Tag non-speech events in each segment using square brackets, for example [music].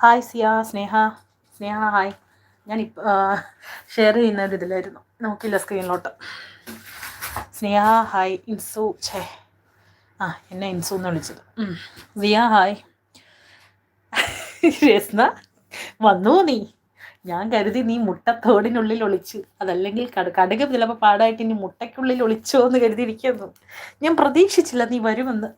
Hi Siya Sneha. Sneha hi ഞാൻ share ചെയ്യുന്ന ഒരു ഇതിലായിരുന്നു. നോക്കില്ല സ്ക്രീനിലോട്ട് സ്നേഹ ഹായ് ഇൻസു ഛേ. ആ എന്നെ ഇൻസു എന്ന് വിളിച്ചത്. സിയ ഹായ് രസ്ന വന്നു നീ? ഞാൻ കരുതി നീ മുട്ടത്തോടിനുള്ളിൽ ഒളിച്ച്. അതല്ലെങ്കിൽ കട കടുക് ചിലപ്പോൾ പാടായിട്ട് ഇനി മുട്ടയ്ക്കുള്ളിൽ ഒളിച്ചോ എന്ന് കരുതിയിരിക്കുന്നു. ഞാൻ പ്രതീക്ഷിച്ചില്ല നീ വരുമെന്ന്.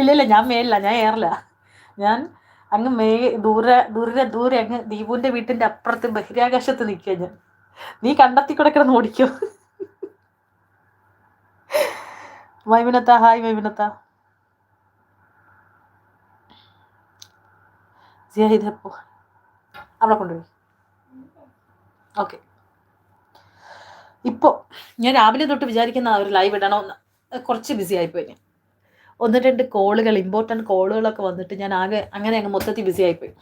ഇല്ല ഇല്ല ഞാൻ മേലില്ല ഞാൻ ഏറില്ല ഞാൻ അങ്ങ് മേ ദൂരെ ദൂരെ ദൂരെ അങ്ങ് ദീപുവിന്റെ വീട്ടിന്റെ അപ്പുറത്ത് ബഹിരാകാശത്ത് നിൽക്കുക ഞാൻ. നീ കണ്ടെത്തി കൂടെ കിടന്ന് ഓടിക്കോ. മൈമിനത്ത ഹായ് മൈമിനത്ത ഇതപ്പോ അവിടെ കൊണ്ടുപോയി. ഓക്കെ. ഇപ്പോൾ ഞാൻ രാവിലെ തൊട്ട് വിചാരിക്കുന്ന ഒരു ലൈവ് ഇടണമെന്ന് കുറച്ച് ബിസി ആയിപ്പോയി ഞാൻ. ഒന്ന് രണ്ട് കോളുകൾ ഇമ്പോർട്ടന്റ് കോളുകളൊക്കെ വന്നിട്ട് ഞാൻ ആകെ അങ്ങനെ അങ്ങ് മൊത്തത്തിൽ ബിസി ആയിപ്പോയി.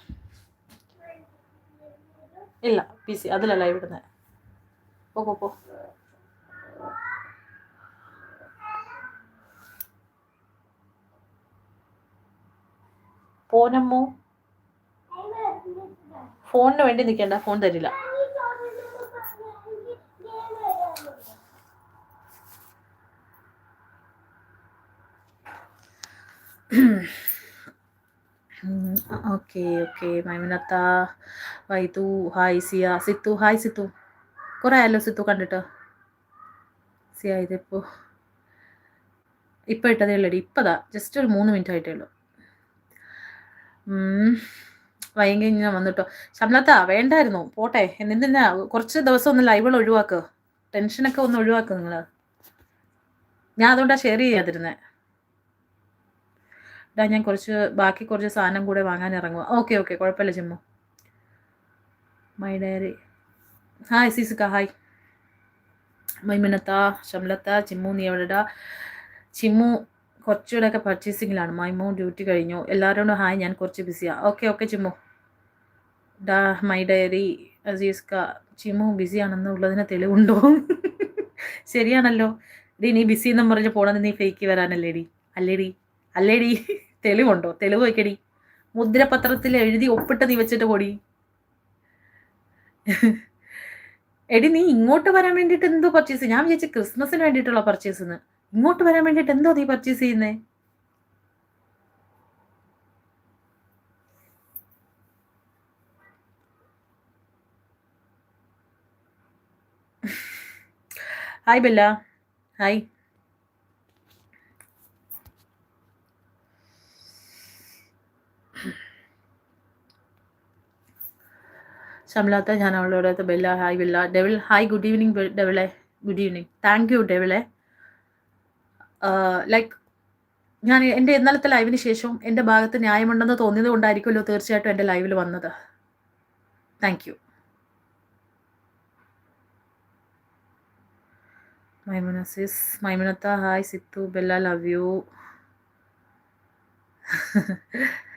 ഇല്ല പി സി അതിലല്ല ഇവിടുന്ന്. പോ പോ പോനമ്മോ ഫോണിന് വേണ്ടി നിൽക്കേണ്ട ഫോൺ തരില്ല. ഓക്കെ ഓക്കെ മൈമിനത്ത വൈതു ഹായ് സിയ സിത്തു ഹായ് സിത്തു കുറേ ആയല്ലോ സിത്തു കണ്ടിട്ട്. സിയ ഇതിപ്പോൾ ഇപ്പോൾ ഇട്ടതേ ഉള്ളടി ഇപ്പതാ. ജസ്റ്റ് ഒരു മൂന്ന് മിനിറ്റ് ആയിട്ടേ ഉള്ളൂ. വൈകി ഞാൻ വന്നിട്ടോ. ശമ്പളത്ത വേണ്ടായിരുന്നു. പോട്ടെ. എന്തിനാ? കുറച്ച് ദിവസം ഒന്ന് ലൈവുകൾ ഒഴിവാക്കുക ടെൻഷനൊക്കെ ഒന്ന് ഒഴിവാക്കുക നിങ്ങൾ ഞാൻ അതുകൊണ്ടാണ് ഷെയർ ചെയ്യാതിരുന്നത് ഇതാ ഞാൻ കുറച്ച് ബാക്കി കുറച്ച് സാധനം കൂടെ വാങ്ങാൻ ഇറങ്ങുക ഓക്കെ ഓക്കെ കുഴപ്പമില്ല ചിമ്മു. മൈ ഡയറി ഹായ് സീസുക്ക ഹായ് മൈമിനത്ത ഷംലത്ത ചിമ്മു നീ എവിടെടാ ചിമ്മു കുറച്ചുകൂടെയൊക്കെ പർച്ചേസിങ്ങിലാണ് മൈമു ഡ്യൂട്ടി കഴിഞ്ഞു. എല്ലാവരോടും ഹായ് ഞാൻ കുറച്ച് ബിസിയാണ് ഓക്കെ ഓക്കെ ചിമ്മു. ഡാ മൈ ഡയറി അസീസ്ക ചിമ്മു ബിസിയാണെന്നുള്ളതിന് തെളിവുണ്ടോ? [laughs] ശരിയാണല്ലോ. ഡി നീ ബിസി എന്നും പറഞ്ഞ് പോണത് നീ ഫേക്ക് വരാനല്ലേടി? അല്ലേടി? അല്ലേടി? തെളിവുണ്ടോ? തെളിവ് വയ്ക്കടി. മുദ്രപത്രത്തിൽ എഴുതി ഒപ്പിട്ട് നീ വെച്ചിട്ട് പൊടി. എടി നീ ഇങ്ങോട്ട് വരാൻ വേണ്ടിയിട്ട് എന്തോ പർച്ചേസ് ഞാൻ വിചാരിച്ചു ക്രിസ്മസിന് വേണ്ടിയിട്ടുള്ള പർച്ചേസ് എന്ന് ഇങ്ങോട്ട് വരാൻ വേണ്ടിയിട്ട് എന്തോ നീ പർച്ചേസ് ചെയ്യുന്നേ? Hi Bella. ഹായ് ശമലാത്ത ഞാൻ അവളോട് Bella hi Bella devil hi good evening ഡെവിളെ good evening thank you ഡെവിളെ ലൈക്ക് ഞാൻ എന്റെ ഇന്നലത്തെ ലൈവിന് ശേഷം എന്റെ ഭാഗത്ത് ന്യായമുണ്ടെന്ന് തോന്നിയത് കൊണ്ടായിരിക്കുമല്ലോ തീർച്ചയായിട്ടും എന്റെ ലൈവിൽ വന്നത്. താങ്ക് യു മൈമുനസിസ് മൈമുനത്ത hi Sithu Bella love you [laughs]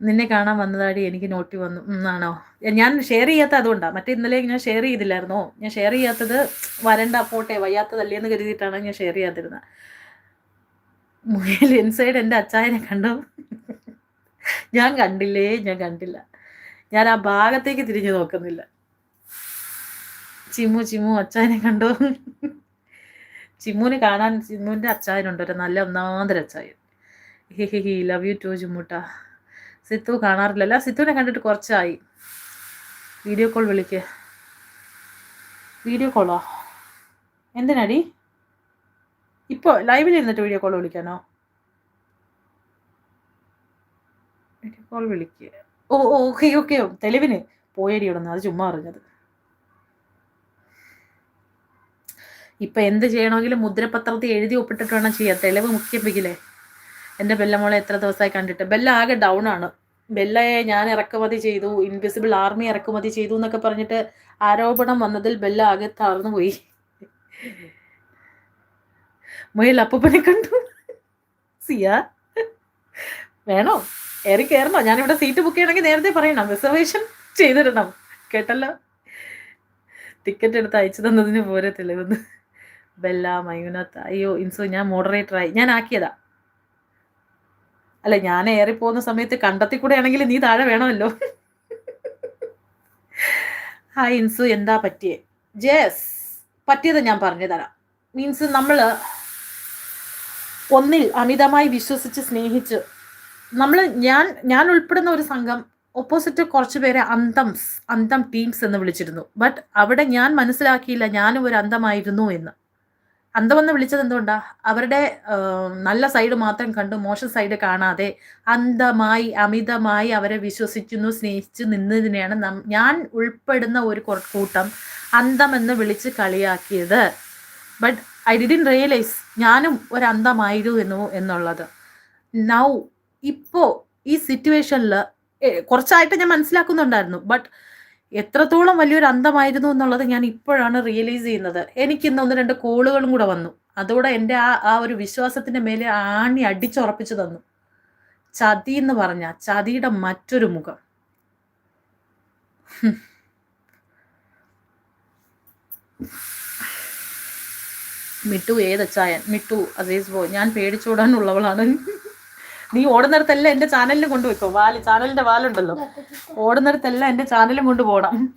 നിന്നെ കാണാൻ വന്നതാടി എനിക്ക് നോട്ടി വന്നു. എന്നാണോ ഞാൻ ഷെയർ ചെയ്യാത്ത അതുകൊണ്ടാണ് മറ്റേ ഇന്നലെ ഞാൻ ഷെയർ ചെയ്തില്ലായിരുന്നോ? ഞാൻ ഷെയർ ചെയ്യാത്തത് വരണ്ട പോട്ടെ വയ്യാത്തതല്ലേ എന്ന് കരുതിയിട്ടാണ് ഞാൻ ഷെയർ ചെയ്യാതിരുന്നത്. മുയൽ ഇൻസൈഡ് എന്റെ അച്ചായനെ കണ്ടു? ഞാൻ കണ്ടില്ലേ? ഞാൻ കണ്ടില്ല. ഞാൻ ആ ഭാഗത്തേക്ക് തിരിഞ്ഞു നോക്കുന്നില്ല. ചിമ്മു ചിമ്മു അച്ചായനെ കണ്ടു? ചിമ്മുവിന് കാണാൻ ചിമ്മുവിന്റെ അച്ചായനുണ്ട്. ഒരു നല്ല ഒന്നാന്തര അച്ചായൻ. ഹി ഹി ഹി ലവ് യു ടു ചിമ്മുട്ടാ സിത്തു കാണാറില്ലല്ല. സിത്തുവിനെ കണ്ടിട്ട് കുറച്ചായി. വീഡിയോ കോൾ വിളിക്ക്. വീഡിയോ കോളോ? എന്തിനാടി? ഇപ്പോൾ ലൈവിൽ ഇരുന്നിട്ട് വീഡിയോ കോൾ വിളിക്കാനോ? വീഡിയോ കോൾ വിളിക്കുക ഓ ഓക്കെ ഓക്കെ. തെളിവിന് പോയടി ഇവിടുന്ന് അത് ചുമ്മാ അറിഞ്ഞത് ഇപ്പം എന്ത് ചെയ്യണമെങ്കിലും മുദ്രപത്രത്തിൽ എഴുതി ഒപ്പിട്ടിട്ട് വേണം ചെയ്യാം തെളിവ് മുഖ്യപ്പിക്കില്ലേ എന്റെ ബെല്ലമോളെ എത്ര ദിവസമായി കണ്ടിട്ട്. ബെല്ല ആകെ ഡൗൺ ആണ്. ബെല്ലയെ ഞാൻ ഇറക്കുമതി ചെയ്തു. ഇൻവിസിബിൾ ആർമി ഇറക്കുമതി ചെയ്തു എന്നൊക്കെ പറഞ്ഞിട്ട് ആരോപണം വന്നതിൽ ബെല്ല ആകെ തളർന്നു പോയി. മുയൽ അപ്പനെ കണ്ടു. സിയ. വേണോ? ഏറി കയറണോ ഞാനിവിടെ സീറ്റ് ബുക്ക് ചെയ്യണമെങ്കിൽ നേരത്തെ പറയണം. റിസർവേഷൻ ചെയ്തിടണം. കേട്ടല്ലോ? ടിക്കറ്റ് എടുത്ത് അയച്ചു തന്നതിന് പോരെ തെളിവെന്ന്. ബെല്ല മൈമുനത്ത് അയ്യോ ഇൻസു ഞാൻ മോഡറേറ്ററായി ഞാൻ ആക്കിയതാ. അല്ല ഞാൻ ഏറി പോകുന്ന സമയത്ത് കണ്ടെത്തി കൂടെ ആണെങ്കിൽ നീ താഴെ വേണമല്ലോ. ഹായ് ഇൻസു എന്താ പറ്റിയേ? ജേസ് പറ്റിയത് ഞാൻ പറഞ്ഞു തരാം. മീൻസ് നമ്മൾ ഒന്നിൽ അമിതമായി വിശ്വസിച്ച് സ്നേഹിച്ച് നമ്മൾ ഞാൻ ഞാൻ ഉൾപ്പെടുന്ന ഒരു സംഘം ഓപ്പോസിറ്റ് കുറച്ച് പേരെ അന്തംസ് അന്തം ടീംസ് എന്ന് വിളിച്ചിരുന്നു. ബട്ട് അവിടെ ഞാൻ മനസ്സിലാക്കിയില്ല ഞാനും ഒരു അന്തമായിരുന്നു എന്ന്. അന്തമെന്ന് വിളിച്ചത് എന്തുകൊണ്ടാ? അവരുടെ നല്ല സൈഡ് മാത്രം കണ്ട് മോശം സൈഡ് കാണാതെ അന്ധമായി അമിതമായി അവരെ വിശ്വസിക്കുന്നു സ്നേഹിച്ചു നിന്നതിനെയാണ് ഞാൻ ഉൾപ്പെടുന്ന ഒരു കൂട്ടം അന്തമെന്ന് വിളിച്ച് കളിയാക്കിയത്. ബട്ട് ഐ ഡിഡിൻ റിയലൈസ് ഞാനും ഒരു അന്തമായിരുന്നു എന്നു എന്നുള്ളത്. നൗ ഇപ്പോൾ ഈ സിറ്റുവേഷനിൽ കുറച്ചായിട്ട് ഞാൻ മനസ്സിലാക്കുന്നുണ്ടായിരുന്നു. ബട്ട് എത്രത്തോളം വലിയൊരു അന്തമായിരുന്നു എന്നുള്ളത് ഞാൻ ഇപ്പോഴാണ് റിയലൈസ് ചെയ്യുന്നത്. എനിക്ക് ഇന്ന് ഒന്ന് രണ്ട് കോളുകളും കൂടെ വന്നു. അതോടെ എന്റെ ആ ആ ഒരു വിശ്വാസത്തിന്റെ മേലെ ആണി അടിച്ചുറപ്പിച്ചു തന്നു. ചതി എന്ന് പറഞ്ഞ ചതിയുടെ മറ്റൊരു മുഖം. മിട്ടു ഏതച്ചായൻ? മിട്ടു അസീസ് ബോ ഞാൻ പേടിച്ചോടാനുള്ളവളാണ്. നീ ഓടുന്നിടത്തെല്ലാം എന്റെ ചാനലിൽ കൊണ്ടുവയ്ക്കോ. വാൽ ചാനലിന്റെ വാലുണ്ടല്ലോ. ഓടുന്നിടത്തെല്ലാം എന്റെ ചാനലും കൊണ്ടുപോകണം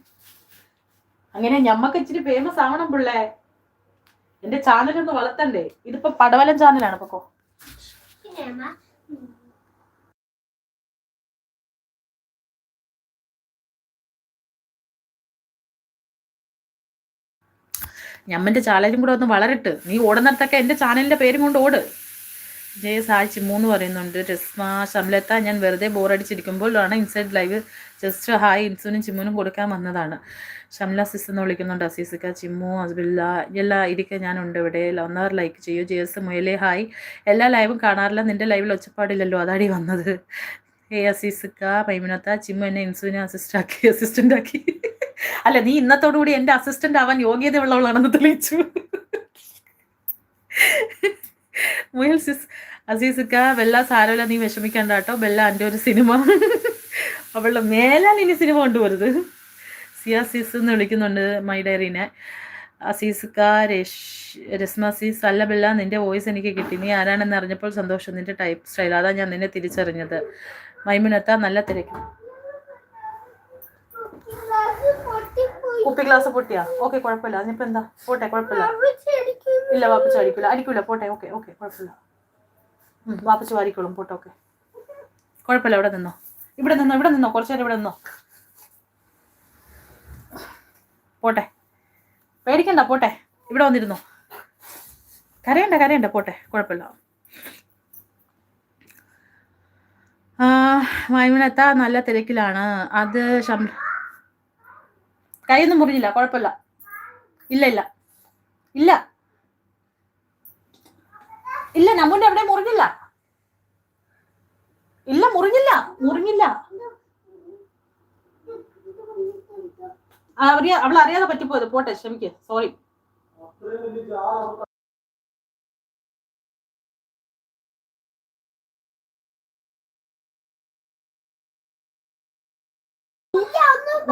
അങ്ങനെ ഞമ്മക്ക് ഇച്ചിരി ഫേമസ് ആവണം പിള്ളേ. എന്റെ ചാനലൊന്ന് വളർത്തണ്ടേ. ഇതിപ്പോ പടവലം ചാനലാണ് പൊക്കോ ഞമ്മന്റെ ചാനലും കൂടെ ഒന്ന് വളരട്ട്. നീ ഓടുന്നിടത്തൊക്കെ എന്റെ ചാനലിന്റെ പേരും കൊണ്ട് ഓട്. ജയ സാഴ്ച മൂന്ന് പറയുന്നുണ്ട്. രസ്മ ശംലത്ത ഞാൻ വെറുതെ ബോറടിച്ചിരിക്കുമ്പോഴാണ് ഇൻസൈഡ് ലൈവ് ജസ്റ്റ് ഹായ് ഇൻസുനും ചിമ്മുനും കൊടുക്കാൻ വന്നതാണ്. ഷംല സിസ് എന്ന് വിളിക്കുന്നുണ്ട്. അസീസിക്ക ചിമ്മു അസ്ബില്ല എല്ലാ ഇരിക്കെ ഞാനുണ്ട് ഇവിടെ. ഒന്നവർ ലൈക്ക് ചെയ്യൂ. ജെ എസ് മുയലേ ഹായ്. എല്ലാ ലൈവും കാണാറില്ല. നിന്റെ ലൈവിൽ ഒച്ചപ്പാടില്ലല്ലോ. അതാടി വന്നത്. ഏ അസീസിക്ക മൈമിനത്ത ചിമ്മു എന്നെ ഇൻസുവിനെ അസിസ്റ്റ് ആക്കി അസിസ്റ്റന്റ് ആക്കി. അല്ല നീ ഇന്നത്തോടുകൂടി എന്റെ അസിസ്റ്റന്റ് ആവാൻ യോഗ്യതയുള്ളവളാണെന്ന് തെളിയിച്ചു. മുയൽ സിസ് അസീസിക്ക ബെല്ല സാരമില്ല നീ വിഷമിക്കണ്ട കേട്ടോ. ബെല്ല എന്റെ ഒരു സിനിമ. [laughs] അവളുടെ മേലാൽ ഇനി സിനിമ കൊണ്ടുപോരുത്. സിയാസിസ് എന്ന് വിളിക്കുന്നുണ്ട് മൈ ഡയറീനെ. അസീസിക്ക രസ്മ അസീസ് അല്ല ബെല്ല നിന്റെ വോയിസ് എനിക്ക് കിട്ടി. നീ ആരാണെന്ന് അറിഞ്ഞപ്പോൾ സന്തോഷം. നിന്റെ ടൈപ്പ് സ്റ്റൈൽ. അതാണ് ഞാൻ നിന്നെ തിരിച്ചറിഞ്ഞത്. മൈമുനത്ത നല്ല തിരക്ക്. കുപ്പി ഗ്ലാസ് പൊട്ടിയാ? ഓക്കെ കുഴപ്പമില്ല. അതിനിപ്പോ എന്താ? പോട്ടെ കുഴപ്പമില്ല. ഇല്ല വാപ്പച്ച അടിക്കില്ല അടിക്കൂല. പോട്ടെ ഓക്കെ ഓക്കെ കുഴപ്പമില്ല. വാപ്പച്ച വാരിക്കോളും. പോട്ടെ ഓക്കെ. കുഴപ്പമില്ല. ഇവിടെ നിന്നോ. ഇവിടെ നിന്നോ ഇവിടെ നിന്നോ. കുറച്ചു നേരം ഇവിടെ നിന്നോ. പോട്ടെ. പേടിക്കണ്ട പോട്ടെ. ഇവിടെ വന്നിരുന്നോ? കരയണ്ട കരയണ്ട. പോട്ടെ കുഴപ്പമില്ല. മൈമുനത്ത നല്ല തിരക്കിലാണ്. അത് ശം കൈയൊന്നും മുറിഞ്ഞില്ല കുഴപ്പമില്ല. ഇല്ല ഇല്ല. ഇല്ല. ഇല്ല നമ്മുടെ അവിടെ മുറിഞ്ഞില്ല. ഇല്ല മുറിഞ്ഞില്ല മുറിഞ്ഞില്ല. അവൾ അറിയാതെ പറ്റിപ്പോയത്. പോട്ടെ ക്ഷമിക്ക്. സോറി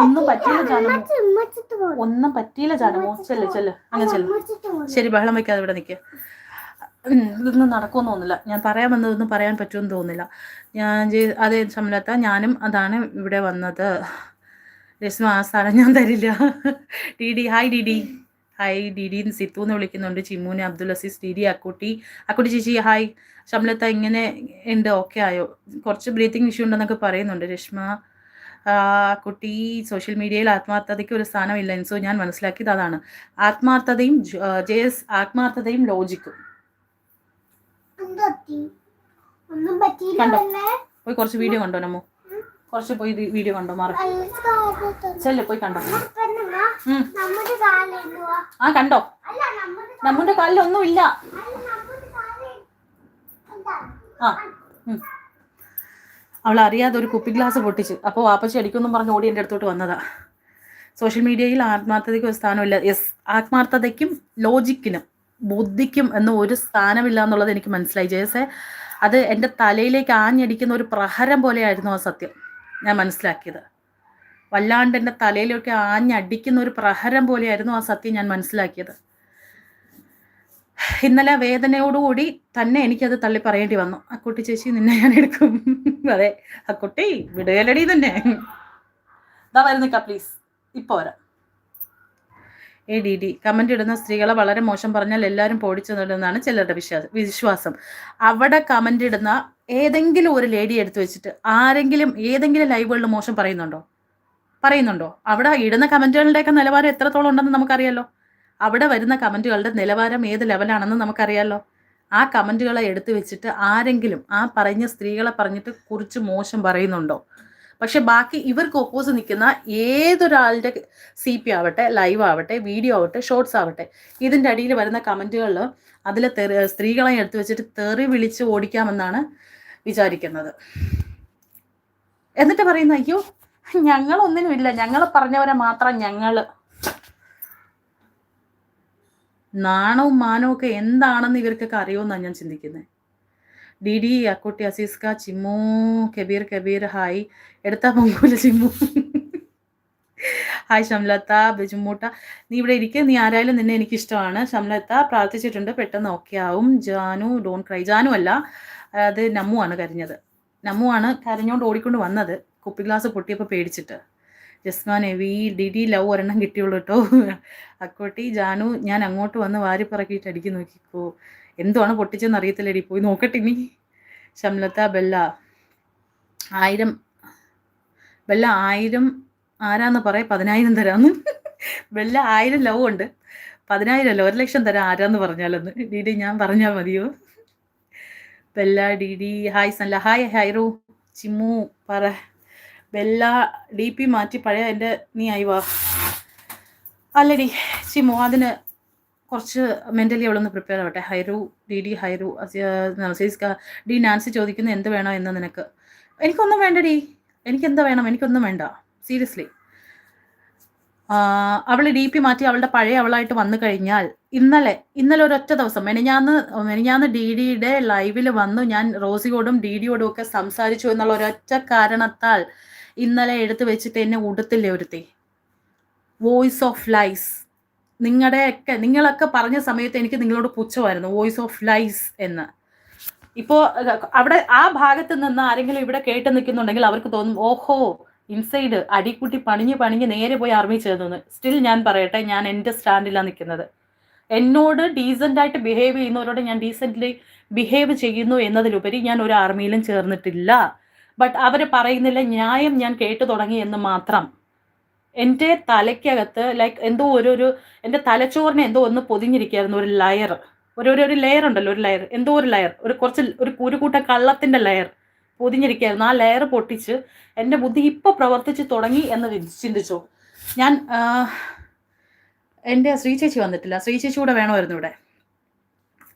ഒന്നും പറ്റിയില്ല ജാനമോ. ഒന്നും പറ്റിയില്ല ജാനമോ. ചെല്ല് ചെല്ല്. അങ്ങനെ ചെല്ല്. ശരി ബഹളം വയ്ക്കാതെ ഇവിടെ നിൽക്കുക ഇതൊന്നും നടക്കുമെന്ന് തോന്നുന്നില്ല. ഞാൻ പറയാൻ വന്നതൊന്നും പറയാൻ പറ്റുമെന്ന് തോന്നുന്നില്ല. ഞാൻ അതേ സമയത്ത ഞാനും അതാണ് ഇവിടെ വന്നത്. രശ്മ ആ സ്ഥലം ഞാൻ തരില്ല. [laughs] D D hi D D. Hi D D Sithu എന്ന് വിളിക്കുന്നുണ്ട്. ചിമ്മൂനെ അബ്ദുൽ അസീസ് ഡി ഡി അക്കുട്ടി. അക്കുട്ടി ചേച്ചി ഹായ്. ശമലത്ത ഇങ്ങനെ ഉണ്ട്. ഓക്കെ ആയോ? കുറച്ച് ബ്രീത്തിങ് ഇഷ്യൂ ഉണ്ടെന്നൊക്കെ പറയുന്നുണ്ട് രശ്മ. കുട്ടി സോഷ്യൽ മീഡിയയിൽ ആത്മാർത്ഥതയ്ക്ക് ഒരു സ്ഥാനമില്ല. എൻസോ ഞാൻ മനസ്സിലാക്കിയത് അതാണ്. ആത്മാർത്ഥതയും ജയസ് ആത്മാർത്ഥതയും ലോജിക്കും. കണ്ടോ? പോയി കുറച്ച് വീഡിയോ കണ്ടോ നമ്മോ കുറച്ച് പോയി വീഡിയോ കണ്ടോ മാറി. ചെല്ലു പോയി കണ്ടോ? ആ കണ്ടോ? നമ്മുടെ നമ്മുടെ കാലിലൊന്നും ഇല്ല ആ. അവൾ അറിയാതെ ഒരു കുപ്പി ഗ്ലാസ് പൊട്ടിച്ച്. അപ്പോൾ വാപ്പച്ചി അടിക്കുമെന്നും പറഞ്ഞ് ഓടി എന്റെ അടുത്തോട്ട് വന്നതാ. സോഷ്യൽ മീഡിയയിൽ ആത്മാർത്ഥതയ്ക്ക് ഒരു സ്ഥാനമില്ല. യെസ് ആത്മാർത്ഥതയ്ക്കും ലോജിക്കിനും ബുദ്ധിക്കും എന്ന ഒരു സ്ഥാനമില്ല എന്നുള്ളത് എനിക്ക് മനസ്സിലായി. ജയസേ അത് എന്റെ തലയിലേക്ക് ആഞ്ഞടിക്കുന്ന ഒരു പ്രഹരം പോലെയായിരുന്നു ആ സത്യം. ഞാൻ മനസ്സിലാക്കിയത്. വല്ലാണ്ട് എന്റെ തലയിലൊക്കെ ആഞ്ഞടിക്കുന്ന ഒരു പ്രഹരം പോലെയായിരുന്നു ആ സത്യം ഞാൻ മനസ്സിലാക്കിയത്. ഇന്നലെ വേദനയോടുകൂടി തന്നെ എനിക്കത് തള്ളി പറയേണ്ടി വന്നു. അക്കുട്ടി കുട്ടി ചേച്ചി നിന്നെ ഞാൻ എടുക്കും. [laughs] അതെ അക്കുട്ടി കുട്ടി വിടുകയല്ലടി തന്നെ ഇതാ വരുന്നിക്ക പ്ലീസ് ഇപ്പോൾ വരാം. എ ഡി ഡി കമന്റ് ഇടുന്ന സ്ത്രീകളെ വളരെ മോശം പറഞ്ഞാൽ എല്ലാവരും പോടിച്ചു നേടുന്നതാണ് ചിലരുടെ വിശ്വാസം വിശ്വാസം. അവിടെ കമന്റ് ഇടുന്ന ഏതെങ്കിലും ഒരു ലേഡി എടുത്തു വെച്ചിട്ട് ആരെങ്കിലും ഏതെങ്കിലും ലൈവുകളിൽ മോശം പറയുന്നുണ്ടോ? പറയുന്നുണ്ടോ? അവിടെ ഇടുന്ന കമന്റുകളുടെയൊക്കെ നിലവാരം എത്രത്തോളം ഉണ്ടെന്ന് നമുക്കറിയാലോ. അവിടെ വരുന്ന കമന്റുകളുടെ നിലവാരം ഏത് ലെവലാണെന്ന് നമുക്കറിയാമല്ലോ ആ കമന്റുകളെ എടുത്തു വെച്ചിട്ട് ആരെങ്കിലും ആ പറഞ്ഞ സ്ത്രീകളെ പറഞ്ഞിട്ട് കുറിച്ച് മോശം പറയുന്നുണ്ടോ? പക്ഷെ ബാക്കി ഇവർക്ക് ഒപ്പോസ് നിൽക്കുന്ന ഏതൊരാളുടെ സി പി ആവട്ടെ ലൈവ് ആവട്ടെ വീഡിയോ ആവട്ടെ ഷോർട്സ് ആവട്ടെ ഇതിന്റെ അടിയിൽ വരുന്ന കമന്റുകളിൽ അതിൽ തെറി സ്ത്രീകളെ എടുത്തു വെച്ചിട്ട് തെറി വിളിച്ച് ഓടിക്കാമെന്നാണ് വിചാരിക്കുന്നത്. എന്നിട്ട് പറയുന്ന അയ്യോ ഞങ്ങളൊന്നിനുമില്ല. ഞങ്ങൾ പറഞ്ഞവരെ മാത്രം ഞങ്ങൾ നാണവും മാനവും ഒക്കെ എന്താണെന്ന് ഇവർക്കൊക്കെ അറിയുമെന്നാണ് ഞാൻ ചിന്തിക്കുന്നത് D D Akkutty Azeezka Chimmu Kabeer Kabeer hi. എടുത്താ പൊങ്കൂല ചിമ്മു. ഹായ് ഷംലത്ത ബിജുമൂട്ട. നീ ഇവിടെ ഇരിക്കുക നീ ആരായാലും നിന്നെ എനിക്ക് ഇഷ്ടമാണ് ഷംലത്ത പ്രാർത്ഥിച്ചിട്ടുണ്ട് പെട്ടെന്ന് ഓക്കെ ആവും. ജാനു ഡോൺ ക്രൈ ജാനു അല്ല അത് നമ്മു ആണ് കരഞ്ഞത്. നമ്മു ആണ് കരഞ്ഞോണ്ട് ഓടിക്കൊണ്ട് വന്നത്. കുപ്പി ഗ്ലാസ് പൊട്ടിയപ്പോൾ പേടിച്ചിട്ട്. ജസ്മാൻ എവി ഡി ഡി ലവ് ഒരെണ്ണം കിട്ടിയുള്ളൂ കേട്ടോ. അക്കോട്ടി ജാനു ഞാൻ അങ്ങോട്ട് വന്ന് വാരി പറക്കിയിട്ട് അടിക്കി നോക്കിക്കോ. എന്തുവാണ് പൊട്ടിച്ചെന്ന് അറിയത്തില്ലടി പോയി നോക്കട്ടെ ഇനി. ശംലത്ത ബെല്ല. ആയിരം ബെല്ല ആയിരം ആരാന്ന് പറയാ പതിനായിരം തരാന്ന്. ബെല്ല ആയിരം ലവ് ഉണ്ട്. പതിനായിരം അല്ല ഒരു ലക്ഷം തരാം ആരാന്ന് പറഞ്ഞാലെന്ന്. ഡി ഡി ഞാൻ പറഞ്ഞാൽ മതിയോ? ബെല്ല ഡി ഡി ഹായ് സല്ല ഹായ് ഹൈറു ചിമ്മു പറ. ബെല്ല ഡി പി മാറ്റി പഴയ എന്റെ നീ ആയി വാ. അല്ലടി ചിമ്മു അതിന് കുറച്ച് മെന്റലി അവളൊന്ന് പ്രിപ്പയർ ആവട്ടെ. ഹൈറു ഡി ഡി ഹൈറു നസീസ്ക ഡി നാൻസി ചോദിക്കുന്നു എന്ത് വേണോ എന്ന് നിനക്ക്. എനിക്കൊന്നും വേണ്ടടി. എനിക്കെന്താ വേണം? എനിക്കൊന്നും വേണ്ട. സീരിയസ്ലി അവൾ ഡി പി മാറ്റി അവളുടെ പഴയ അവളായിട്ട് വന്നു കഴിഞ്ഞാൽ ഇന്നലെ ഇന്നലെ ഒരൊറ്റ ദിവസം മെനിഞ്ഞാന്ന് മെനിഞ്ഞാന്ന് ഡി ഡിയുടെ ലൈവിൽ വന്നു. ഞാൻ റോസിയോടും ഡി ഡിയോടും ഒക്കെ സംസാരിച്ചു എന്നുള്ള ഒരൊറ്റ കാരണത്താൽ ഇന്നലെ എടുത്തു വെച്ചിട്ട് എന്നെ ഉടുത്തില്ലേ ഒരുത്തി? വോയിസ് ഓഫ് ലൈസ് നിങ്ങളുടെയൊക്കെ നിങ്ങളൊക്കെ പറഞ്ഞ സമയത്ത് എനിക്ക് നിങ്ങളോട് പുച്ഛമായിരുന്നു വോയിസ് ഓഫ് ലൈസ് എന്ന്. ഇപ്പോൾ അവിടെ ആ ഭാഗത്ത് നിന്ന് ആരെങ്കിലും ഇവിടെ കേട്ട് നിൽക്കുന്നുണ്ടെങ്കിൽ അവർക്ക് തോന്നും ഓഹോ ഇൻസൈഡ് അടിക്കുട്ടി പണിഞ്ഞ് പണിഞ്ഞ് നേരെ പോയി ആർമി ചേർന്നു സ്റ്റിൽ ഞാൻ പറയട്ടെ ഞാൻ എന്റെ സ്റ്റാൻഡിലാണ് നിൽക്കുന്നത്. എന്നോട് ഡീസന്റായിട്ട് ബിഹേവ് ചെയ്യുന്നവരോട് ഞാൻ ഡീസന്റ്ലി ബിഹേവ് ചെയ്യുന്നു എന്നതിലുപരി ഞാൻ ഒരു ആർമിയിലും ചേർന്നിട്ടില്ല. ബട്ട് അവർ പറയുന്നില്ല ന്യായം ഞാൻ കേട്ടു തുടങ്ങി എന്ന് മാത്രം. എന്റെ തലയ്ക്കകത്ത് ലൈക്ക് എന്തോ ഒരു ഒരു എന്റെ തലച്ചോറിനെ എന്തോ ഒന്ന് പൊതിഞ്ഞിരിക്കുകയായിരുന്നു ഒരു ലയർ ഒരു ഒരു ലെയർ ഉണ്ടല്ലോ ഒരു ലെയർ എന്തോ ഒരു ലെയർ ഒരു കുറച്ച് ഒരു കുരുകൂട്ട കൂട്ടം കള്ളത്തിന്റെ ലെയർ പൊതിഞ്ഞിരിക്കുകയായിരുന്നു. ആ ലെയർ പൊട്ടിച്ച് എന്റെ ബുദ്ധി ഇപ്പോൾ പ്രവർത്തിച്ച് തുടങ്ങി എന്ന് ചിന്തിച്ചു. ഞാൻ എന്റെ ശ്രീ ചേച്ചി വന്നിട്ടില്ല. ശ്രീ ചേച്ചി കൂടെ വേണമായിരുന്നു ഇവിടെ.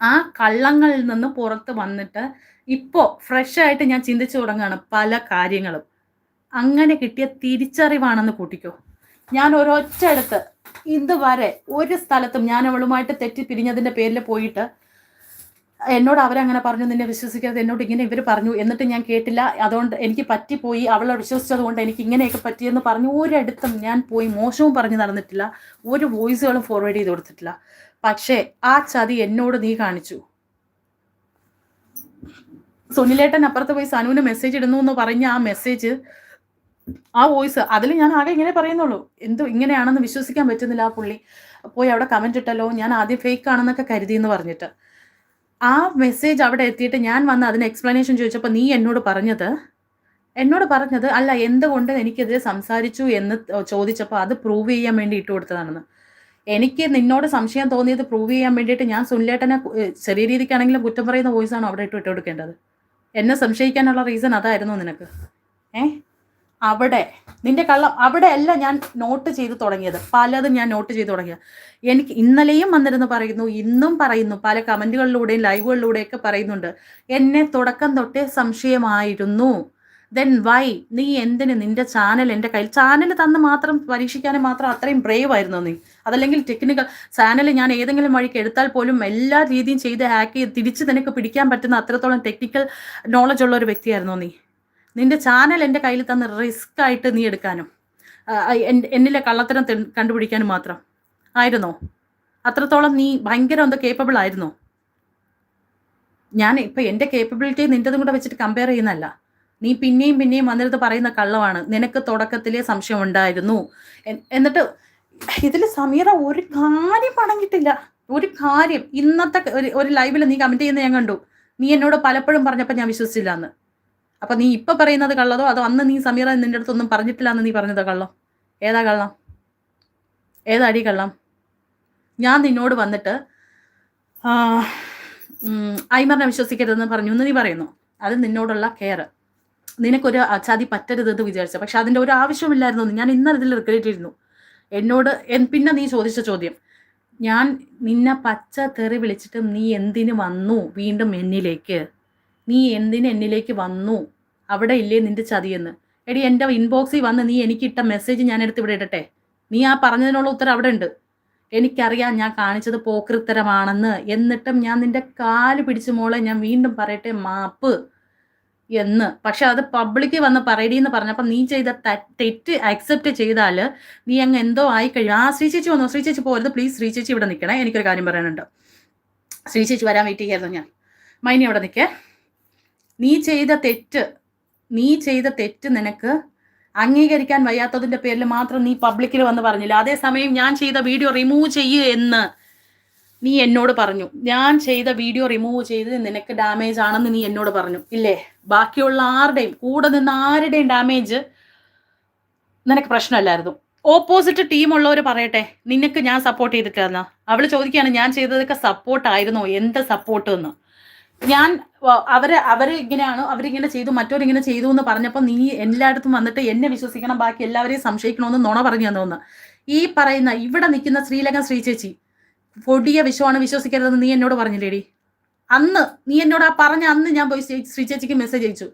ആ കള്ളങ്ങളിൽ നിന്ന് പുറത്ത് വന്നിട്ട് ഇപ്പോൾ ഫ്രഷായിട്ട് ഞാൻ ചിന്തിച്ചു തുടങ്ങുകയാണ് പല കാര്യങ്ങളും. അങ്ങനെ കിട്ടിയ തിരിച്ചറിവാണെന്ന് കൂട്ടിക്കോ. ഞാൻ ഒരൊറ്റ അടുത്ത് ഇതുവരെ ഒരു സ്ഥലത്തും ഞാൻ അവളുമായിട്ട് തെറ്റി പിരിഞ്ഞതിന്റെ പേരിൽ പോയിട്ട് എന്നോട് അവരങ്ങനെ പറഞ്ഞു നിന്നെ വിശ്വസിക്കാതെ എന്നോട് ഇങ്ങനെ ഇവർ പറഞ്ഞു എന്നിട്ട് ഞാൻ കേട്ടില്ല. അതുകൊണ്ട് എനിക്ക് പറ്റിപ്പോയി. അവളെ വിശ്വസിച്ചത് കൊണ്ട് എനിക്ക് ഇങ്ങനെയൊക്കെ പറ്റിയെന്ന് പറഞ്ഞു ഒരിടത്തും ഞാൻ പോയി മോശവും പറഞ്ഞു നടന്നിട്ടില്ല. ഒരു വോയിസുകളും ഫോർവേഡ് ചെയ്ത് കൊടുത്തിട്ടില്ല. പക്ഷേ ആ ചതി എന്നോട് നീ കാണിച്ചു. സുനിലേട്ടൻ അപ്പുറത്ത് പോയി സനുവിന് മെസ്സേജ് ഇടുന്നു എന്ന് പറഞ്ഞ ആ മെസ്സേജ് ആ വോയിസ് അതിൽ ഞാൻ ആകെ ഇങ്ങനെ പറയുന്നുള്ളൂ. എന്തോ ഇങ്ങനെയാണെന്ന് വിശ്വസിക്കാൻ പറ്റുന്നില്ല ആ പുള്ളി. പോയി അവിടെ കമന്റ് ഇട്ടല്ലോ. ഞാൻ ആദ്യം ഫേക്ക് ആണെന്നൊക്കെ കരുതി എന്ന് പറഞ്ഞിട്ട്. ആ മെസ്സേജ് അവിടെ എത്തിയിട്ട് ഞാൻ വന്ന് അതിന് എക്സ്പ്ലനേഷൻ ചോദിച്ചപ്പോൾ നീ എന്നോട് പറഞ്ഞത്? എന്നോട് പറഞ്ഞത്? അല്ല എന്തുകൊണ്ട് എനിക്കെതിരെ സംസാരിച്ചു എന്ന് ചോദിച്ചപ്പോൾ അത് പ്രൂവ് ചെയ്യാൻ വേണ്ടി ഇട്ട് കൊടുത്തതാണെന്ന്. എനിക്ക് നിന്നോട് സംശയം തോന്നിയത് പ്രൂവ് ചെയ്യാൻ വേണ്ടിയിട്ട് ഞാൻ സുനിലേട്ടനെ ചെറിയ രീതിക്കാണെങ്കിലും കുറ്റം പറയുന്ന വോയിസാണ് അവിടെ ഇട്ട് ഇട്ട് കൊടുക്കേണ്ടത്? എന്നെ സംശയിക്കാനുള്ള റീസൺ അതായിരുന്നു നിനക്ക്. ഏ? അവിടെ നിന്റെ കള്ളം അവിടെ അല്ല ഞാൻ നോട്ട് ചെയ്ത് തുടങ്ങിയത്. പലതും ഞാൻ നോട്ട് ചെയ്ത് തുടങ്ങിയത്. എനിക്ക് ഇന്നലെയും വന്നിരുന്നു പറയുന്നു ഇന്നും പറയുന്നു പല കമന്റുകളിലൂടെയും ലൈവുകളിലൂടെയൊക്കെ പറയുന്നുണ്ട്. എന്നെ തുടക്കം തൊട്ടേ സംശയമായിരുന്നു. ദെൻ വൈ നീ എന്തിന് നിന്റെ ചാനൽ എന്റെ കയ്യിൽ ചാനൽ തന്ന് മാത്രം പരീക്ഷിക്കാനും മാത്രം അത്രയും ബ്രേവ് ആയിരുന്നു നീ. അതല്ലെങ്കിൽ ടെക്നിക്കൽ ചാനൽ ഞാൻ ഏതെങ്കിലും വഴിക്ക് എടുത്താൽ പോലും എല്ലാ രീതിയും ചെയ്ത് ഹാക്ക് ചെയ്ത് തിരിച്ച് നിനക്ക് പിടിക്കാൻ പറ്റുന്ന അത്രത്തോളം ടെക്നിക്കൽ നോളജ് ഉള്ള ഒരു വ്യക്തിയായിരുന്നു നീ. നിന്റെ ചാനൽ എന്റെ കയ്യിൽ തന്ന് റിസ്ക് ആയിട്ട് നീ എടുക്കാനും എന്നിലെ കള്ളത്തരം കണ്ടുപിടിക്കാനും മാത്രം. ആയിരുന്നോ? അത്രത്തോളം നീ ഭയങ്കര എന്തോ കേപ്പബിൾ ആയിരുന്നോ? ഞാൻ ഇപ്പൊ എന്റെ കേപ്പബിലിറ്റി നിന്റെതും കൂടെ വെച്ചിട്ട് കമ്പയർ ചെയ്യുന്നതല്ല. നീ പിന്നെയും പിന്നെയും വന്നിരുന്ന് പറയുന്ന കള്ളമാണ്. നിനക്ക് തുടക്കത്തിലെ സംശയം ഉണ്ടായിരുന്നു എന്നിട്ട് ഇതിൽ സമീറ ഒരു കാര്യം പറഞ്ഞിട്ടില്ല ഒരു കാര്യം. ഇന്നത്തെ ഒരു ലൈവിൽ നീ കമന്റ് ചെയ്യുന്ന ഞാൻ കണ്ടു. നീ എന്നോട് പലപ്പോഴും പറഞ്ഞപ്പോൾ ഞാൻ വിശ്വസിച്ചില്ല എന്ന് അപ്പൊ നീ ഇപ്പൊ പറയുന്നത് കള്ളതോ? അതോ അന്ന് നീ സമീറ നിന്റെ അടുത്തൊന്നും പറഞ്ഞിട്ടില്ല എന്ന് നീ പറഞ്ഞതോ കള്ളം? ഏതാ കള്ളം? ഏതാ അടി കള്ളം? ഞാൻ നിന്നോട് വന്നിട്ട് ഐമറിനെ വിശ്വസിക്കരുതെന്ന് പറഞ്ഞു എന്ന് നീ പറയുന്നു. അത് നിന്നോടുള്ള കെയർ നിനക്കൊരു ചതി പറ്റരുതെന്ന് വിചാരിച്ച പക്ഷെ അതിന്റെ ഒരു ആവശ്യമില്ലായിരുന്നു ഞാൻ ഇന്നലെ ഇതിൽ റിഗ്രറ്റ് ചെയ്യുന്നു എന്നോട് പിന്നെ നീ ചോദിച്ച ചോദ്യം. ഞാൻ നിന്നെ പച്ച തെറി വിളിച്ചിട്ട് നീ എന്തിന് വന്നു വീണ്ടും എന്നിലേക്ക്? നീ എന്തിന് എന്നിലേക്ക് വന്നു? അവിടെ ഇല്ലേ നിന്റെ ചതിയെന്ന് എടി എന്റെ ഇൻബോക്സിൽ വന്ന് നീ എനിക്കിട്ട മെസ്സേജ് ഞാൻ എടുത്ത് ഇവിടെ ഇടട്ടെ. നീ ആ പറഞ്ഞതിനുള്ള ഉത്തരം അവിടെ ഉണ്ട്. എനിക്കറിയാം ഞാൻ കാണിച്ചത് പോക്കൃത്തരമാണെന്ന് എന്നിട്ടും ഞാൻ നിന്റെ കാൽ പിടിച്ചു മോളെ ഞാൻ വീണ്ടും പറയട്ടെ മാപ്പ്. എന്ന്. പക്ഷെ അത് പബ്ലിക്കിൽ വന്ന് പറയടി എന്ന് പറഞ്ഞപ്പോൾ നീ ചെയ്ത തെറ്റ് അക്സെപ്റ്റ് ചെയ്താൽ നീ അങ്ങ് എന്തോ ആയി കഴിയും ആ ശ്രീ ചേച്ചി വന്നു? ശ്രീ ചേച്ചി പോരുത്. പ്ലീസ് ശ്രീ ചേച്ചി ഇവിടെ നിൽക്കണേ. എനിക്കൊരു കാര്യം പറയാനുണ്ട്. ശ്രീ ചേച്ചി വരാൻ വെയിറ്റ് ചെയ്യായിരുന്നു ഞാൻ. മൈനി അവിടെ നിൽക്കേ. നീ ചെയ്ത തെറ്റ് നീ ചെയ്ത തെറ്റ് നിനക്ക് അംഗീകരിക്കാൻ വയ്യാത്തതിന്റെ പേരിൽ മാത്രം നീ പബ്ലിക്കിൽ വന്ന് പറഞ്ഞില്ല. അതേസമയം ഞാൻ ചെയ്ത വീഡിയോ റിമൂവ് ചെയ്യൂ എന്ന് നീ എന്നോട് പറഞ്ഞു. ഞാൻ ചെയ്ത വീഡിയോ റിമൂവ് ചെയ്ത് നിനക്ക് ഡാമേജ് ആണെന്ന് നീ എന്നോട് പറഞ്ഞു. ഇല്ലേ? ബാക്കിയുള്ള ആരുടെയും കൂടെ നിന്ന് ആരുടെയും ഡാമേജ് നിനക്ക് പ്രശ്നമല്ലായിരുന്നു. ഓപ്പോസിറ്റ് ടീമുള്ളവർ പറയട്ടെ നിനക്ക് ഞാൻ സപ്പോർട്ട് ചെയ്തിട്ടായിരുന്ന അവൾ ചോദിക്കുകയാണ് ഞാൻ ചെയ്തതൊക്കെ സപ്പോർട്ടായിരുന്നോ എന്ത് സപ്പോർട്ട് എന്ന് ഞാൻ അവർ അവർ ഇങ്ങനെയാണ് അവരിങ്ങനെ ചെയ്തു മറ്റവരിങ്ങനെ ചെയ്തു എന്ന് പറഞ്ഞപ്പോൾ നീ എല്ലായിടത്തും വന്നിട്ട് എന്നെ വിശ്വസിക്കണം ബാക്കി എല്ലാവരെയും സംശയിക്കണമെന്ന് നുണ പറഞ്ഞു തന്നോന്ന് ഈ പറയുന്ന ഇവിടെ നിൽക്കുന്ന ശ്രീലങ്കൻ ശ്രീ ചേച്ചി പൊടിയ വിഷമാണ് വിശ്വസിക്കരുതെന്ന് നീ എന്നോട് പറഞ്ഞില്ലേടി? അന്ന് നീ എന്നോട് ആ പറഞ്ഞ അന്ന് ഞാൻ പോയി ശ്രീ- ചേച്ചിക്ക് മെസ്സേജ് അയച്ചു.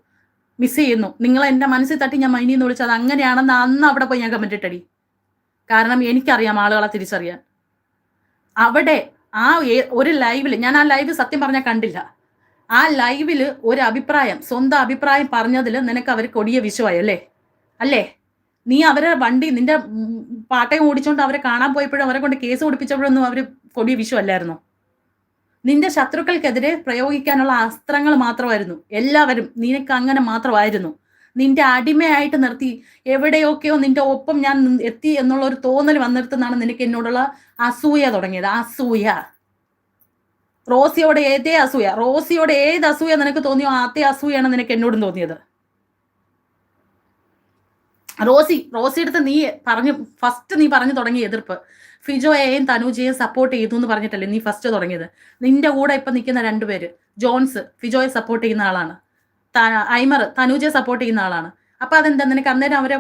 മിസ് ചെയ്യുന്നു. നിങ്ങൾ എന്റെ മനസ്സിൽ തട്ടി ഞാൻ മൈനിന്ന് വിളിച്ചത് അങ്ങനെയാണെന്ന് അന്ന് അവിടെ പോയി ഞാൻ കമന്റ് ഇട്ടടി. കാരണം എനിക്കറിയാം ആളുകളെ തിരിച്ചറിയാൻ. അവിടെ ആ ഒരു ലൈവിൽ ഞാൻ ആ ലൈവ് സത്യം പറഞ്ഞാൽ കണ്ടില്ല. ആ ലൈവിൽ ഒരു അഭിപ്രായം സ്വന്തം അഭിപ്രായം പറഞ്ഞതിൽ നിനക്ക് അവർ കൊടിയ വിഷമായി അല്ലേ? അല്ലേ? നീ അവരെ വണ്ടി നിന്റെ പാട്ടയും ഓടിച്ചോണ്ട് അവരെ കാണാൻ പോയപ്പോഴും അവരെ കൊണ്ട് കേസ് ഓടിപ്പിച്ചപ്പോഴൊന്നും അവർ കൊടിയ വിഷു അല്ലായിരുന്നു നിന്റെ ശത്രുക്കൾക്കെതിരെ പ്രയോഗിക്കാനുള്ള അസ്ത്രങ്ങൾ മാത്രമായിരുന്നു. എല്ലാവരും നിനക്ക് അങ്ങനെ മാത്രമായിരുന്നു. നിന്റെ അടിമയായിട്ട് നിർത്തി. എവിടെയൊക്കെയോ നിന്റെ ഒപ്പം ഞാൻ എത്തി എന്നുള്ള ഒരു തോന്നൽ വന്നിടത്തുനിന്നാണ് നിനക്ക് എന്നോടുള്ള അസൂയ തുടങ്ങിയത്. അസൂയ. റോസിയോട് ഏതേ അസൂയ? റോസിയോട് ഏത് അസൂയ നിനക്ക് തോന്നിയോ? ആദ്യ അസൂയാണ് നിനക്ക് എന്നോടും തോന്നിയത്. റോസി റോസി അടുത്ത് നീ പറഞ്ഞു ഫസ്റ്റ് നീ പറഞ്ഞു തുടങ്ങിയ എതിർപ്പ്. ഫിജോയെയും തനുജയെയും സപ്പോർട്ട് ചെയ്തു എന്ന് പറഞ്ഞിട്ടല്ലേ നീ ഫസ്റ്റ് തുടങ്ങിയത്. നിന്റെ കൂടെ ഇപ്പൊ നിൽക്കുന്ന രണ്ടുപേര് ജോൺസ് ഫിജോയെ സപ്പോർട്ട് ചെയ്യുന്ന ആളാണ്. ഐമർ തനുജയെ സപ്പോർട്ട് ചെയ്യുന്ന ആളാണ്. അപ്പൊ അതെന്താ നിനക്ക് അന്നേരം അവരെ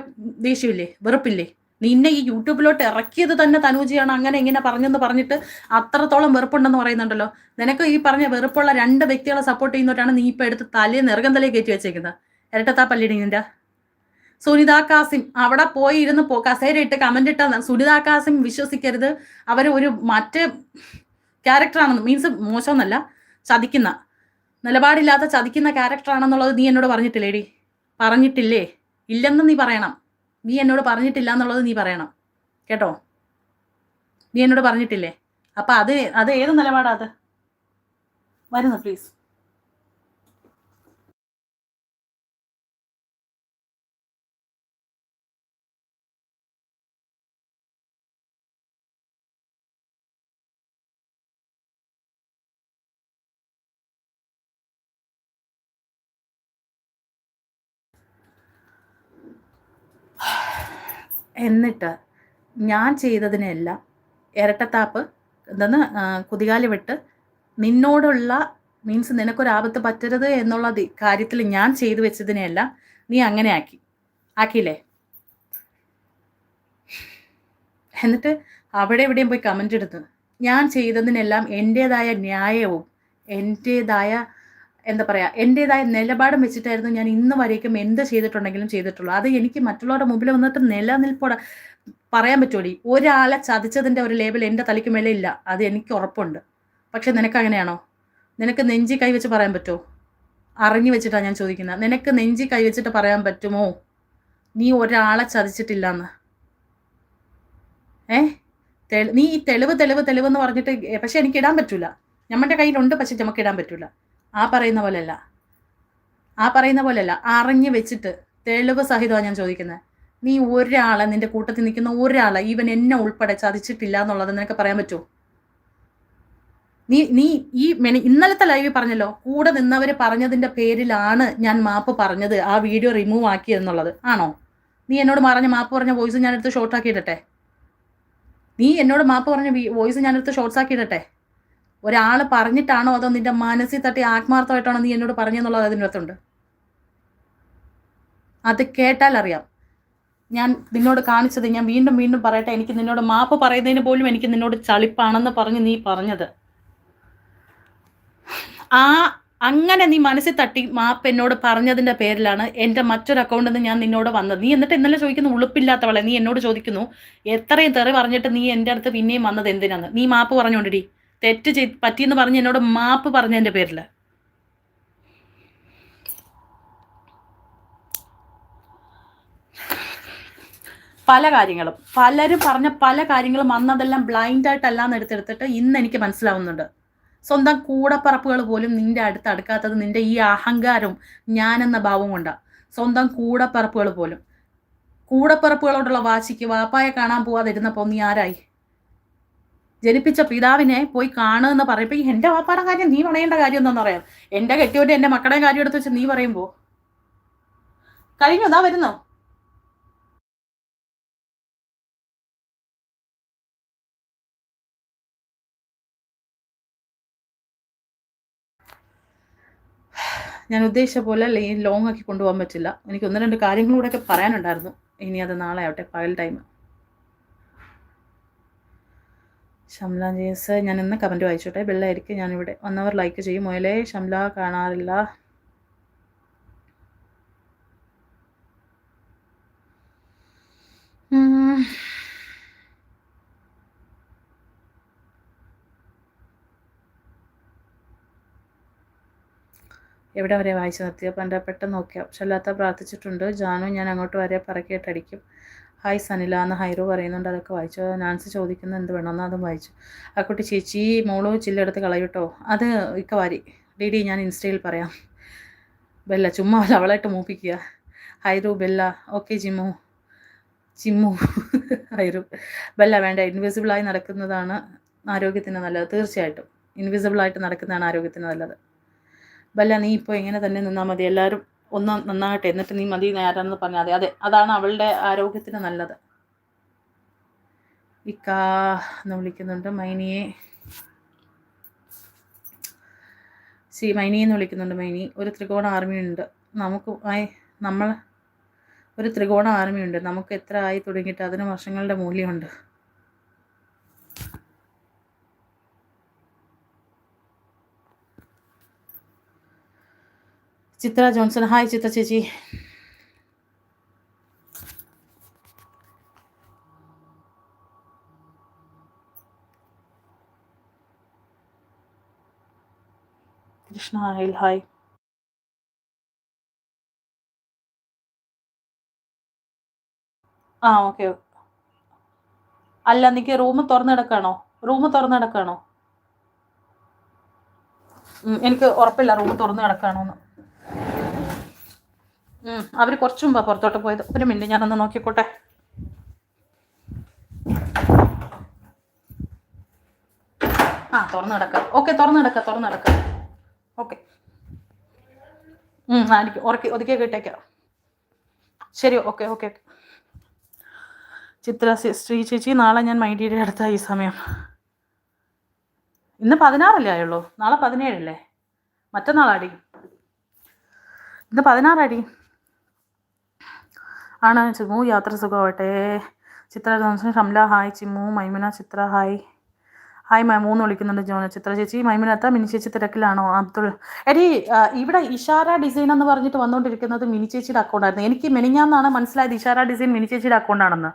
ദേഷ്യമില്ലേ? വെറുപ്പില്ലേ? നിന്നെ ഈ യൂട്യൂബിലോട്ട് ഇറക്കിയത് തന്നെ തനുജയാണ് അങ്ങനെ ഇങ്ങനെ പറഞ്ഞെന്ന് പറഞ്ഞിട്ട് അത്രത്തോളം വെറുപ്പുണ്ടെന്ന് പറയുന്നുണ്ടല്ലോ. നിനക്ക് ഈ പറഞ്ഞ വെറുപ്പുള്ള രണ്ട് വ്യക്തികളെ സപ്പോർട്ട് ചെയ്യുന്നവരാണ് നീ ഇപ്പൊ എടുത്ത് തലയെ നിറകം തലേ കയറ്റി വെച്ചേക്കുന്നത്. ഇരട്ടത്താ പല്ലിടി നിന്റെ. സുനിത കാസിം അവിടെ പോയി ഇരുന്ന് പോ കസേര ഇട്ട് കമന്റ് ഇട്ടാൽ സുനിത കാസിം വിശ്വസിക്കരുത്. അവർ ഒരു മറ്റേ ക്യാരക്ടറാണെന്ന് മീൻസ് മോശമെന്നല്ല ചതിക്കുന്ന. നിലപാടില്ലാത്ത ചതിക്കുന്ന ക്യാരക്ടറാണെന്നുള്ളത് നീ എന്നോട് പറഞ്ഞിട്ടില്ലേടി? പറഞ്ഞിട്ടില്ലേ? ഇല്ലെന്ന് നീ പറയണം. നീ എന്നോട് പറഞ്ഞിട്ടില്ല എന്നുള്ളത് നീ പറയണം. കേട്ടോ? നീ എന്നോട് പറഞ്ഞിട്ടില്ലേ? അപ്പൊ അത് അത് ഏത് നിലപാടാ അത്? വരുന്നു പ്ലീസ് എന്നിട്ട് ഞാൻ ചെയ്തതിനെല്ലാം ഇരട്ടത്താപ്പ് എന്തെന്ന് കുതികാലി വിട്ട് നിന്നോടുള്ള മീൻസ് നിനക്കൊരാപത്ത് പറ്റരുത് എന്നുള്ള കാര്യത്തിൽ ഞാൻ ചെയ്തു വെച്ചതിനെല്ലാം നീ അങ്ങനെ ആക്കി. ആക്കിയില്ലേ? എന്നിട്ട് അവിടെ എവിടെയും പോയി കമന്റ് എടുത്തു. ഞാൻ ചെയ്തതിനെല്ലാം എന്റേതായ ന്യായവും എന്റേതായ എന്താ പറയാ എന്റെതായ നിലപാടും വെച്ചിട്ടായിരുന്നു ഞാൻ ഇന്ന് വരേക്കും എന്ത് ചെയ്തിട്ടുണ്ടെങ്കിലും ചെയ്തിട്ടുള്ളൂ. അത് എനിക്ക് മറ്റുള്ളവരുടെ മുമ്പിൽ വന്നിട്ട് നിലനിൽപ്പോടെ പറയാൻ പറ്റുമോ ഒരാളെ ചതിച്ചതിന്റെ ഒരു ലേബൽ എന്റെ തലയ്ക്ക് മേലെ ഇല്ല. അത് എനിക്ക് ഉറപ്പുണ്ട്. പക്ഷെ നിനക്ക് അങ്ങനെയാണോ? നിനക്ക് നെഞ്ചി കൈവച്ച് പറയാൻ പറ്റുമോ അറിഞ്ഞു വെച്ചിട്ടാണ് ഞാൻ ചോദിക്കുന്നത് നിനക്ക് നെഞ്ചി കൈവച്ചിട്ട് പറയാൻ പറ്റുമോ? നീ ഒരാളെ ചതിച്ചിട്ടില്ലെന്ന്. ഏ? നീ ഈ തെളിവ് തെളിവ് തെളിവ് എന്ന് പറഞ്ഞിട്ട് പക്ഷെ എനിക്ക് ഇടാൻ പറ്റൂല. നമ്മുടെ കയ്യിലുണ്ട് പക്ഷെ നമുക്ക് ഇടാൻ പറ്റില്ല ആ പറയുന്ന പോലെയല്ല. ആ പറയുന്ന പോലെയല്ല. അറിഞ്ഞു വെച്ചിട്ട് തെളിവ് സഹിതമാണ് ഞാൻ ചോദിക്കുന്നത് നീ ഒരാളെ നിന്റെ കൂട്ടത്തിൽ നിൽക്കുന്ന ഒരാളെ ഈവൻ എന്നെ ഉൾപ്പെടെ ചതിച്ചിട്ടില്ല എന്നുള്ളത് നിനക്ക് പറയാൻ പറ്റുമോ നീ നീ ഈ മെനി ഇന്നലത്തെ ലൈവ് പറഞ്ഞല്ലോ കൂടെ നിന്നവർ പറഞ്ഞതിന്റെ പേരിലാണ് ഞാൻ മാപ്പ് പറഞ്ഞത് ആ വീഡിയോ റിമൂവ് ആക്കി എന്നുള്ളത്. ആണോ? നീ എന്നോട് പറഞ്ഞ മാപ്പ് പറഞ്ഞ വോയിസ് ഞാനെടുത്ത് ഷോർട്ട് ആക്കിയിട്ടെ നീ എന്നോട് മാപ്പ് പറഞ്ഞ വോയിസ് ഞാനെടുത്ത് ഷോർട്ട്സ് ആക്കിയിട്ടെ ഒരാൾ പറഞ്ഞിട്ടാണോ അതോ നിന്റെ മനസ്സിൽ തട്ടി ആത്മാർത്ഥമായിട്ടാണോ നീ എന്നോട് പറഞ്ഞെന്നുള്ളത് അതിന്റെ അകത്തുണ്ട്? അത് കേട്ടാൽ അറിയാം. ഞാൻ നിന്നോട് കാണിച്ചത് ഞാൻ വീണ്ടും വീണ്ടും പറയട്ടെ എനിക്ക് നിന്നോട് മാപ്പ് പറയുന്നതിന് പോലും എനിക്ക് നിന്നോട് ചളിപ്പാണെന്ന് പറഞ്ഞ് നീ പറഞ്ഞത്. ആ അങ്ങനെ നീ മനസ്സിൽ തട്ടി മാപ്പ് എന്നോട് പറഞ്ഞതിന്റെ പേരിലാണ് എന്റെ മറ്റൊരു അക്കൗണ്ടിൽ നിന്ന് ഞാൻ നിന്നോട് വന്നത്. നീ എന്നിട്ട് ഇന്നലെ ചോദിക്കുന്നു ഉളുപ്പില്ലാത്തവളെ നീ എന്നോട് ചോദിക്കുന്നു എത്രയും തെറി പറഞ്ഞിട്ട് നീ എന്റെ അടുത്ത് പിന്നെയും വന്നത് എന്തിനാണ് നീ മാപ്പ് പറഞ്ഞോണ്ടിടി. തെറ്റ് ചെയ് പറ്റിയെന്ന് പറഞ്ഞ് എന്നോട് മാപ്പ് പറഞ്ഞതിന്റെ പേരിൽ പല കാര്യങ്ങളും. പലരും പറഞ്ഞ പല കാര്യങ്ങളും അന്നതെല്ലാം ബ്ലൈൻഡായിട്ടല്ലാന്ന് എടുത്തെടുത്തിട്ട് ഇന്ന് എനിക്ക് മനസ്സിലാവുന്നുണ്ട്. സ്വന്തം കൂടപ്പറപ്പുകൾ പോലും നിന്റെ അടുത്ത് അടുക്കാത്തത് നിന്റെ ഈ അഹങ്കാരവും ഞാനെന്ന ഭാവം കൊണ്ടാണ് സ്വന്തം കൂടപ്പറപ്പുകൾ പോലും. കൂടപ്പറപ്പുകളോടുള്ള വാശിക്ക് വാപ്പായെ കാണാൻ പോവാതിരുന്നപ്പോൾ നീ ആരായി? ജനിപ്പിച്ച പിതാവിനെ പോയി കാണുമെന്ന് പറയുമ്പോൾ എന്റെ വാപ്പാടെ കാര്യം നീ പറയേണ്ട കാര്യം എന്താണെന്ന് പറയാം. എന്റെ കെട്ടിയോട്ട് എന്റെ മക്കളുടെ കാര്യം എടുത്ത് വെച്ച് നീ പറയുമ്പോൾ കഴിഞ്ഞു? അതാ വരുന്നോ? ഞാൻ ഉദ്ദേശിച്ച പോലെ ലോങ് ആക്കി കൊണ്ടുപോകാൻ പറ്റില്ല. എനിക്ക് ഒന്ന് രണ്ട് കാര്യങ്ങളൂടെയൊക്കെ പറയാനുണ്ടായിരുന്നു. ഇനി അത് നാളെ ആവട്ടെ പകൽ ടൈം ഷംല ജീസ് ഞാൻ ഇന്ന് കമന്റ് വായിച്ചോട്ടെ. ബെല്ലായിരിക്കും ഞാനിവിടെ വന്നവർ ലൈക്ക് ചെയ്യും. മുയലേ ഷംല കാണാറില്ല. എവിടെ വരെ വായിച്ചു നിർത്തിയപ്പോൾ എന്റെ പെട്ടെന്ന് നോക്കിയാൽ ഷല്ലാത്ത പ്രാർത്ഥിച്ചിട്ടുണ്ട്. ജാനു ഞാൻ അങ്ങോട്ട് വരെ പറക്കിയിട്ടടിക്കും ഹായ് സനില എന്ന് ഹൈറു പറയുന്നുണ്ട്. അതൊക്കെ വായിച്ചു? നാൻസി ചോദിക്കുന്നത് എന്ത് വേണമെന്ന് അതും വായിച്ചു. ആ കുട്ടി ചേച്ചി മോളോ ചില്ലെടുത്ത് കളയൂട്ടോ? അത് ഇക്ക വാരി. ഡി ഞാൻ ഇൻസ്റ്റയിൽ പറയാം. ബെല്ല ചുമ്മാ അവളായിട്ട് മൂപ്പിക്കുക. Hairu Bella. Okay Chimmu. Chimmu Hairu. Bella വേണ്ട. ഇൻവിസിബിളായി നടക്കുന്നതാണ് ആരോഗ്യത്തിന് നല്ലത്. തീർച്ചയായിട്ടും. ഇൻവിസിബിളായിട്ട് നടക്കുന്നതാണ് ആരോഗ്യത്തിന് നല്ലത്. ബെല്ല നീ ഇപ്പോൾ ഇങ്ങനെ തന്നെ നിന്നാൽ മതി. എല്ലാവരും ഒന്ന് നന്നാകട്ടെ എന്നിട്ട് നീ മതി നേരാണെന്ന് പറഞ്ഞാൽ അതെ അതെ അതാണ് അവളുടെ ആരോഗ്യത്തിന് നല്ലത്. ഇക്കാ എന്ന് വിളിക്കുന്നുണ്ട് മൈനിയെ. സി മൈനി എന്ന് വിളിക്കുന്നുണ്ട് മൈനി. ഒരു ത്രികോണ ആർമിയുണ്ട് നമുക്ക് ആയി നമ്മൾ ഒരു ത്രികോണ ആർമിയുണ്ട് നമുക്ക് എത്ര ആയി തുടങ്ങിയിട്ട് അതിന് വർഷങ്ങളുടെ മൂല്യമുണ്ട്? ചിത്ര ജോൺസൺ. ഹായ് ചിത്ര ചേച്ചി. Krishna hi hi. ആ ഓക്കെ. അല്ല എനിക്ക് റൂം തുറന്നിടക്കാണോ? റൂം തുറന്നിടക്കാണോ? എനിക്ക് ഉറപ്പില്ല റൂം തുറന്നു കിടക്കാണോന്ന് അവർ കുറച്ചു മുമ്പാണ് പുറത്തോട്ട് പോയത്. ഒരു മിനിറ്റ് ഞാനൊന്ന് നോക്കിക്കോട്ടെ. ആ തുറന്നു കിടക്കാം. ഓക്കെ തുറന്നു കിടക്കാം തുറന്നു കിടക്കാം. ഓക്കെ. ആയിരിക്കും. ഉറക്കി ഒതുക്കി കിട്ടേക്കാം ശരി okay okay okay. Chitra Sree ചേച്ചി നാളെ ഞാൻ മൈൻഡിയുടെ അടുത്ത ഈ സമയം. ഇന്ന് പതിനാറല്ലേ ആയുള്ളൂ? നാളെ പതിനേഴല്ലേ? മറ്റന്നാളാടി. ഇന്ന് പതിനാറടി. ആണ് ചിമ്മു യാത്ര സുഖമാവട്ടെ. Chitra Shamla hi Chimmu Maimuna Chitra hi hi my മൂന്ന് വിളിക്കുന്നുണ്ട് ജോന ചിത്ര ചേച്ചി. മൈമുനത്ത മിനി ചേച്ചി തിരക്കിലാണോ? അബ്ദുൾ. എടി ഇവിടെ ഇഷാര ഡിസൈൻ എന്ന് പറഞ്ഞിട്ട് വന്നുകൊണ്ടിരിക്കുന്നത് മിനി ചേച്ചിയുടെ അക്കൗണ്ടായിരുന്നു എനിക്ക് മെനിഞ്ഞാന്നാണ് മനസ്സിലായത് ഇഷാര ഡിസൈൻ മിനി ചേച്ചിയുടെ അക്കൗണ്ടാണെന്ന്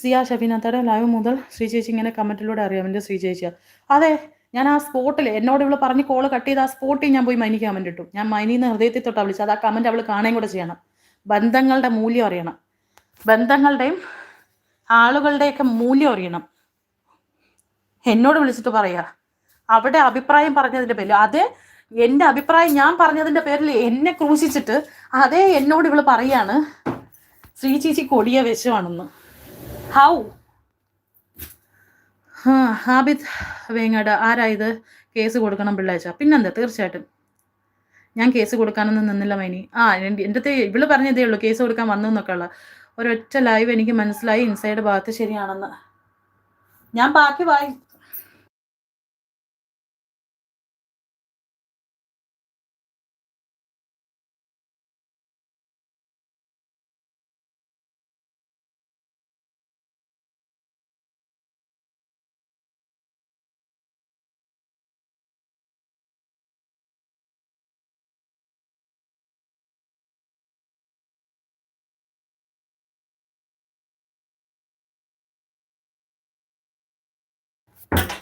സിയ ഷബീനത്തയുടെ ലൈവ് മുതൽ ശ്രീ ചേച്ചി ഇങ്ങനെ കമന്റിലൂടെ അറിയാം. എന്റെ ശ്രീ ചേച്ചിയാണ് അതെ ഞാൻ ആ സ്പോട്ടിൽ എന്നോട് ഇവൾ പറഞ്ഞ് കോൾ കട്ട് ചെയ്ത് ആ സ്പോട്ടിൽ ഞാൻ പോയി മൈനി കമന്റ് ഇട്ടു. ഞാൻ മൈനിന്ന് ഹൃദയത്തിൽ തൊട്ടാ വിളിച്ചത്. അത് ആ കമന്റ് അവൾ കാണുകയും കൂടെ ചെയ്യണം. ബന്ധങ്ങളുടെ മൂല്യം അറിയണം. ബന്ധങ്ങളുടെയും ആളുകളുടെയൊക്കെ മൂല്യം അറിയണം. എന്നോട് വിളിച്ചിട്ട് പറയാ. അവിടെ അഭിപ്രായം പറഞ്ഞതിന്റെ പേരിൽ അതേ എന്റെ അഭിപ്രായം ഞാൻ പറഞ്ഞതിന്റെ പേരിൽ എന്നെ ക്രൂശിച്ചിട്ട് അതേ എന്നോട് ഇവൾ പറയാണ് ശ്രീ ചേച്ചി കൊടിയ വിഷമാണെന്ന്. ഹൗ ഹാബിദ് വേങ്ങാട് ആരാ ഇത്? കേസ് കൊടുക്കണം പിള്ളേച്ച. പിന്നെന്താ? തീർച്ചയായിട്ടും. ഞാൻ കേസ് കൊടുക്കാനൊന്നും നിന്നില്ല മൈനി. ആ എന്റെ ഇവൾ പറഞ്ഞതേ ഉള്ളൂ കേസ് കൊടുക്കാൻ വന്നു എന്നൊക്കെ ഉള്ള ഒരൊറ്റ ലൈവ് എനിക്ക് മനസ്സിലായി ഇൻസൈഡ് ഭാഗത്ത് ശരിയാണെന്ന്. ഞാൻ ബാക്കി വായി Bye.